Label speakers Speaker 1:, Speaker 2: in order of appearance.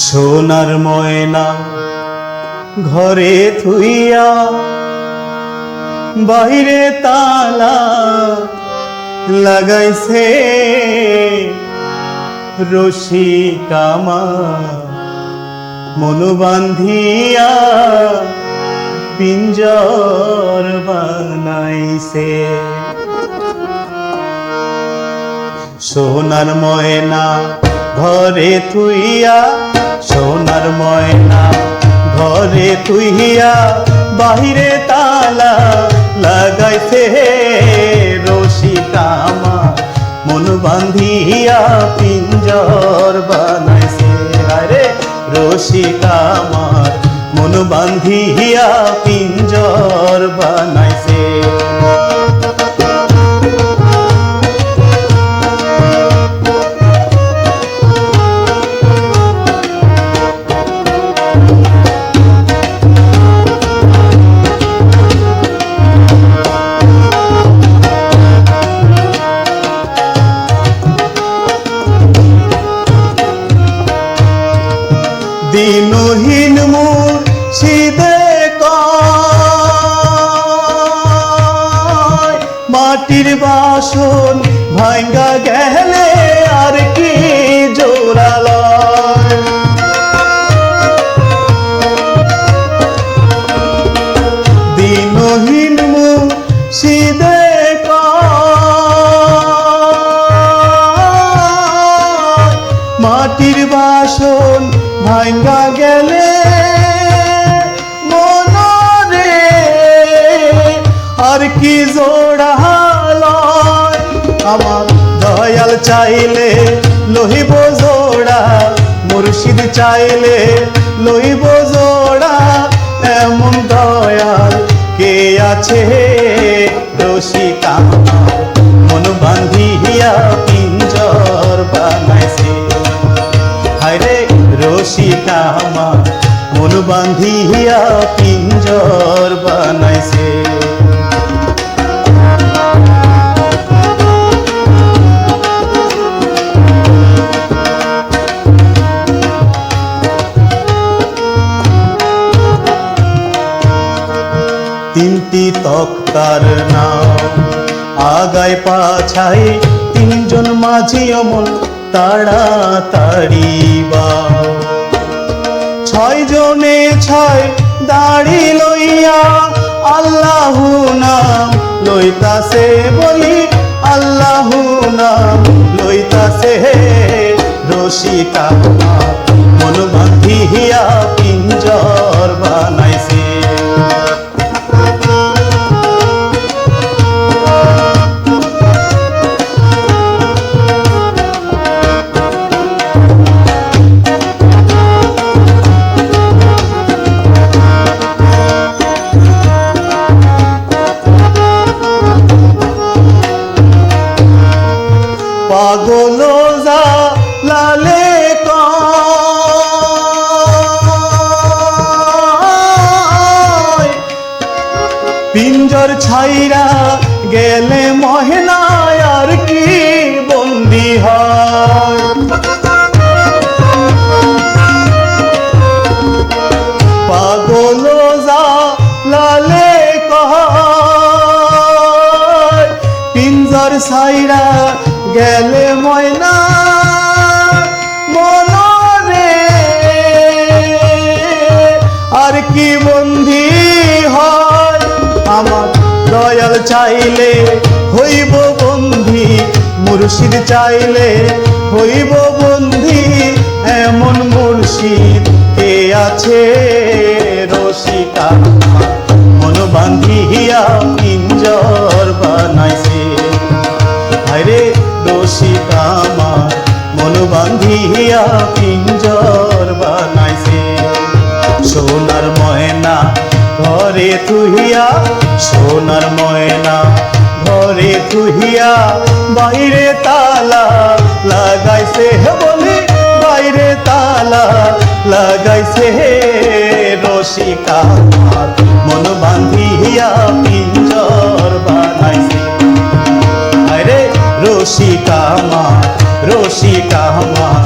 Speaker 1: সোনার ময়না ঘরে থুইয়া বাইরে তালা লাগাইছে রশি কামা মনু বান্ধিয়া পিঞ্জর বানাইছে। সোনার ময়না ঘরে তুইয়া সোনার ময়না ঘরে তুইয়া বাহিরে তালা লাগাইছে রশি কামা মন বান্ধিয়া পিঞ্জর বানাইছে আরে রশি কামার মন বান্ধিয়া পিঞ্জর বানাইছে মাটির বাসন ভাঙ্গা গেলে আর কি জোড়ালয় দিনহীন সিদে মাটির বাসন ভাঙ্গা গেলে আর কি জোড়ালয় দয়াল চাইলে লহিব জোড়া, মুর্শিদ চাইলে লইব জোড়া, এমন দয়াল কে আছে রসিকা মন বান্ধিয়া পিঞ্জর বানাইছে। হায়রে রসিকা মন বান্ধিয়া পিঞ্জর বানাইছে। তিনটি তক্তার নাম। আগায় পাছাই তিনজন মাঝি অমন তাড়াতাড়ি বাও ছয় জনে ছয় দাড়ি লইয়া আল্লাহ নাম লইতাছে বলি, আল্লাহু নাম লইতাছে রসিকা। পিঞ্জর ছাইরা গেলে মহেনায় আর কি বন্দি হয়? পাগল যা লালে কয়, পিঞ্জর সাইরা গেলে ময়না মনরে। আর কি চাইলে হইব বন্ধি, মুর্শিদ চাইলে হইব বন্ধি, এমন মুর্শিদ কে আছে রসিকা? মন বান্ধিয়া পিঞ্জর বানাইছে। হায়রে রসিকা আমার, মন বান্ধিয়া পিঞ্জর বানাইছে। সোনার ময়না ঘরে তুহিয়া সোনার ময়না ঘরে তুহিয়া বাইরে তালা লাগাইছে বলি, বাইরে তালা লাগাইছে হে রসিকা। মন বান্ধিয়া পিঞ্জর বানাইছে। আরে রসিকা আমার রসিকা আমার